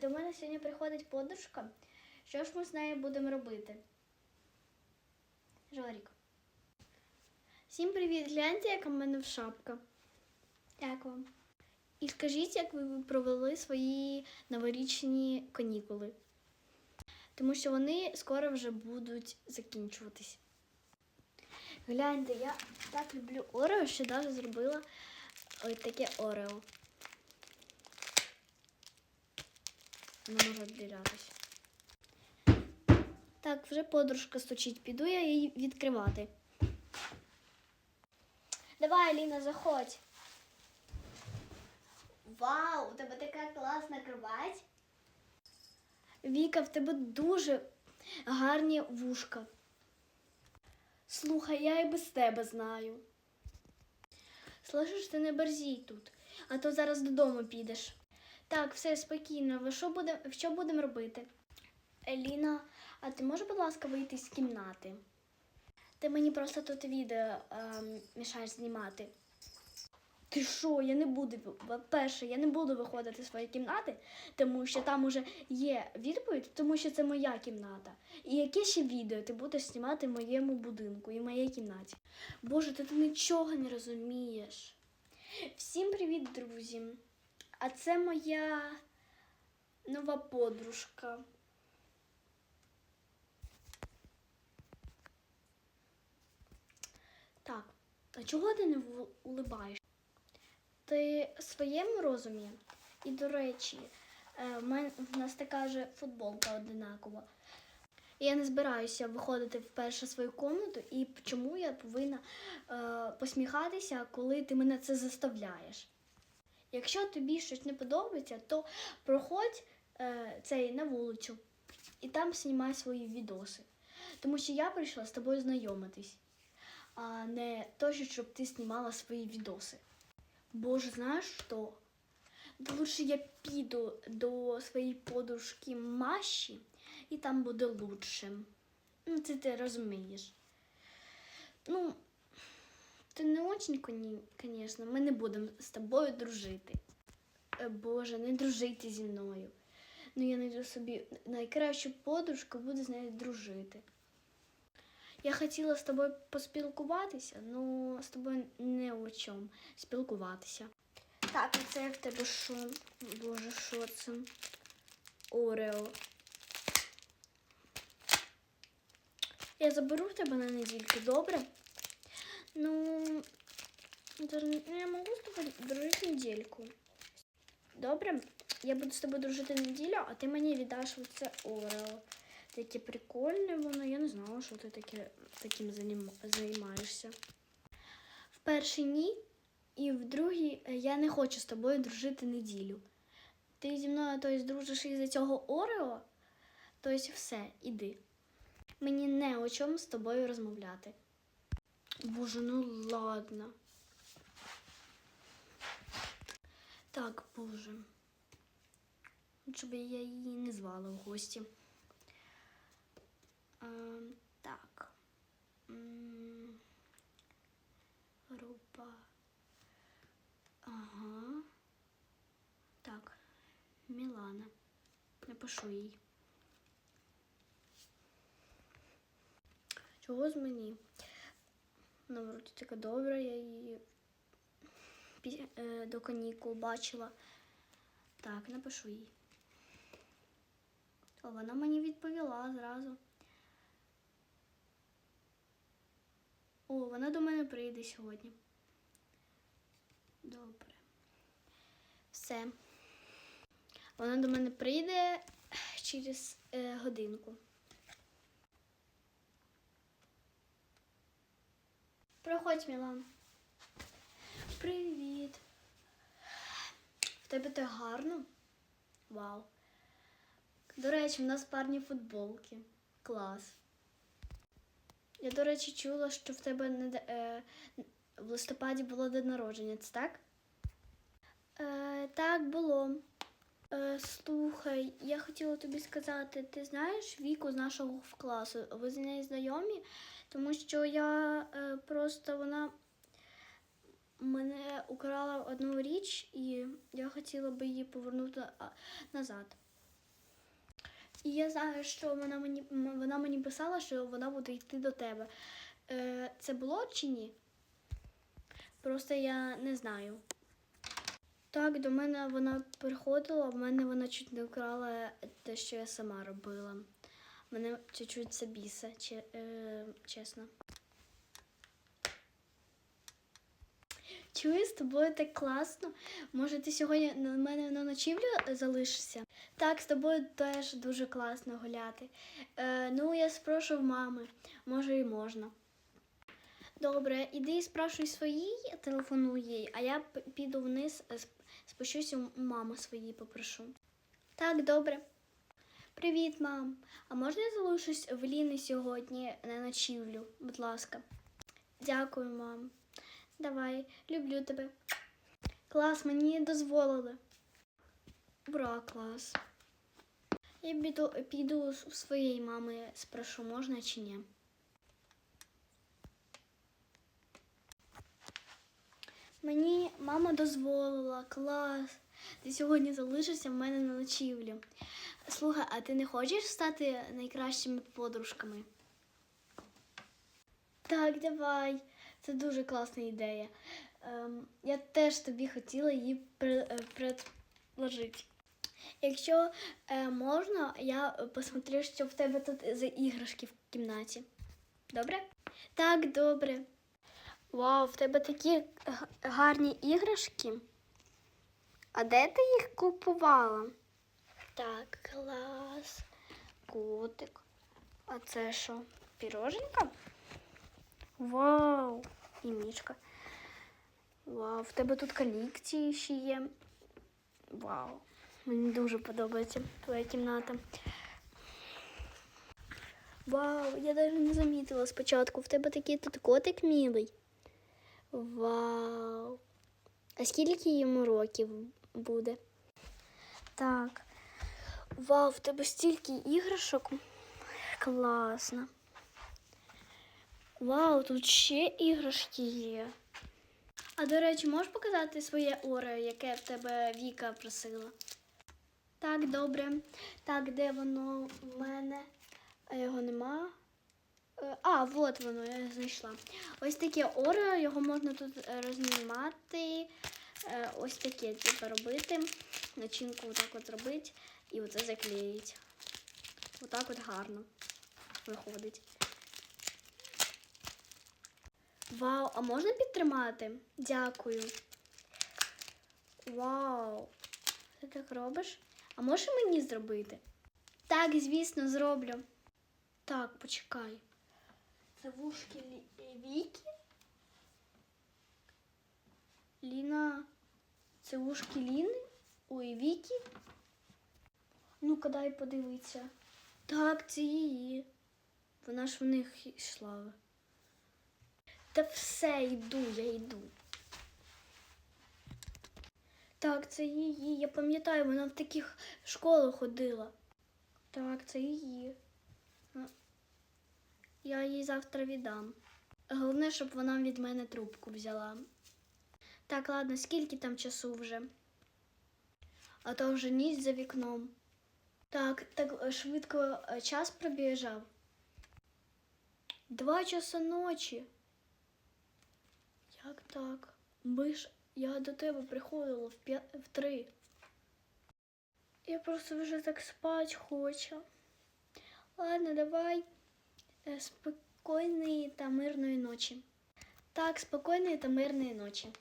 До мене сьогодні приходить подружка. Що ж ми з нею будемо робити? Жорік. Всім привіт! Гляньте, яка в мене в шапка. Як вам? І скажіть, як ви провели свої новорічні канікули. Тому що вони скоро вже будуть закінчуватись. Гляньте, я так люблю Орео, що навіть зробила ось таке Орео. Не може. Так, вже подружка стучить. Піду я її відкривати. Давай, Аліна, заходь. Вау, у тебе така класна кровать. Віка, в тебе дуже гарні вушка. Слухай, я і без тебе знаю. Слышиш, ти не борзій тут, а то зараз додому підеш. Так, все спокійно. Ви що буде, що будемо робити? Еліна, а ти можеш, будь ласка, вийти з кімнати? Ти мені просто тут відео ем, мішаєш знімати. Ти що, я не буду, перше, я не буду виходити з своєї кімнати, тому що там уже є відповідь, тому що це моя кімната. І яке ще відео ти будеш знімати в моєму будинку і в моїй кімнаті? Боже, ти, ти нічого не розумієш. Всім привіт, друзі! А це моя нова подружка. Так, а чого ти не улибаєш? Ти в своєму розумі? І, до речі, е, в нас така же футболка одинакова. Я не збираюся виходити в свою комнату, і чому я повинна е, посміхатися, коли ти мене це заставляєш? Якщо тобі щось не подобається, то проходь е, цей на вулицю і там знімай свої відоси. Тому що я прийшла з тобою знайомитись, а не то, щоб ти знімала свої відоси. Боже, знаєш що? Лучше я піду до своєї подружки Маші, і там буде лучше. Ну, це ти розумієш. Ну, ти не очень, звісно, ми не будемо з тобою дружити. Е, Боже, не дружити зі мною. Ну, я знайду собі найкращу подружку, буду з нею дружити. Я хотіла з тобою поспілкуватися, але з тобою не о чому спілкуватися. Так, а це в тебе що? Боже, що це? Орео. Я заберу в тебе на недільку, добре? Ну, даже ну, я можу з тобою дружити недільку. Добре? Я буду з тобою дружити неділю, а ти мені віддаш оце Орео. Таке прикольне воно, я не знала, що ти таке, таким займаєшся. В перший ні, і в другій е, я не хочу з тобою дружити неділю. Ти зі мною тобто, дружиш із-за цього Орео, тобто все, іди. Мені не о чому з тобою розмовляти. Боже, ну ладно. Так, боже. Лучше б я її не звала в гості. А, так. М, Група. Ага. Так. Мілана. Напишу їй. Чого з мені? Ну, вроді така добра, я її до канікул бачила. Так, напишу їй. О, вона мені відповіла зразу. О, вона до мене прийде сьогодні. Добре. Все. Вона до мене прийде через е, годинку. Проходь, Мілан. Привіт. В тебе так гарно? Вау. До речі, в нас парні футболки. Клас. Я, до речі, чула, що в тебе не, е, в листопаді було день народження, це так? Е, так, було. Е, слухай, я хотіла тобі сказати, ти знаєш віку з нашого класу? Ви з нею знайомі? Тому що я е, просто вона мене украла одну річ, і я хотіла би її повернути назад. І я знаю, що вона мені вона мені писала, що вона буде йти до тебе. Е, це було чи ні? Просто я не знаю. Так, до мене вона приходила, в мене вона чуть не вкрала те, що я сама робила. Мене чуть-чуть це біса, че- е, чесно. Чую, з тобою так класно. Може, ти сьогодні на мене на ночівлю залишишся? Так, з тобою теж дуже класно гуляти. Е, ну, я спрошу в мами, може і можна. Добре, іди і спрашуй своїй, телефонуй їй, а я піду вниз, е, спущусь у мами своїй попрошу. Так, добре. Привіт, мам. А можна я залишусь в Ліни сьогодні на ночівлю, будь ласка. Дякую, мам. Давай, люблю тебе. Клас, мені дозволили. Ура, клас. Я піду, піду у своєї мами спрошу, можна чи ні. Мені мама дозволила, клас. Ти сьогодні залишишся в мене на ночівлі. Слухай, а ти не хочеш стати найкращими подружками? Так, давай. Це дуже класна ідея. Ем, я теж тобі хотіла її е, предложити. Якщо е, можна, я посмотрю, що в тебе тут за іграшки в кімнаті. Добре? Так, добре. Вау, в тебе такі гарні іграшки. А де ти їх купувала? Так, клас. Котик. А це що? Піроженка? Вау! І мішка. Вау, в тебе тут колекції ще є. Вау. Мені дуже подобається твоя кімната. Вау, я навіть не замітила спочатку. В тебе такий тут котик милий. Вау. А скільки йому років буде? Так. Вау, в тебе стільки іграшок. Класно. Вау, тут ще іграшки є. А до речі, можеш показати своє орео, яке в тебе Віка просила? Так, добре. Так, де воно в мене? А його нема. Е, А, от воно, я знайшла. Ось таке орео, його можна тут е, рознімати. Е, Ось таке, типу, робити. Начинку отак от робити і оце заклеїть. Отак от гарно виходить. Вау, а можна підтримати? Дякую. Вау. Ти так робиш? А можеш мені зробити? Так, звісно, зроблю. Так, почекай. Це вушки Віки? Ліна. Це вушки Ліни? Ой, Віки? Ну-ка дай подивитися. Так, це її. Вона ж в них йшла. Та все, йду, я йду. Так, це її. Я пам'ятаю, вона в таких школах ходила. Так, це її. Я їй завтра віддам. Головне, щоб вона від мене трубку взяла. Так, ладно, скільки там часу вже? А то вже ніч за вікном. Так, так е, швидко е, час пробіжав. Два часа ночі. Як так? Ми ж я до тебе приходила в, п'я... в три. Я просто вже так спать хочу. Ладно, давай. Е, Спокійної та мирної ночі. Так, спокійної та мирної ночі.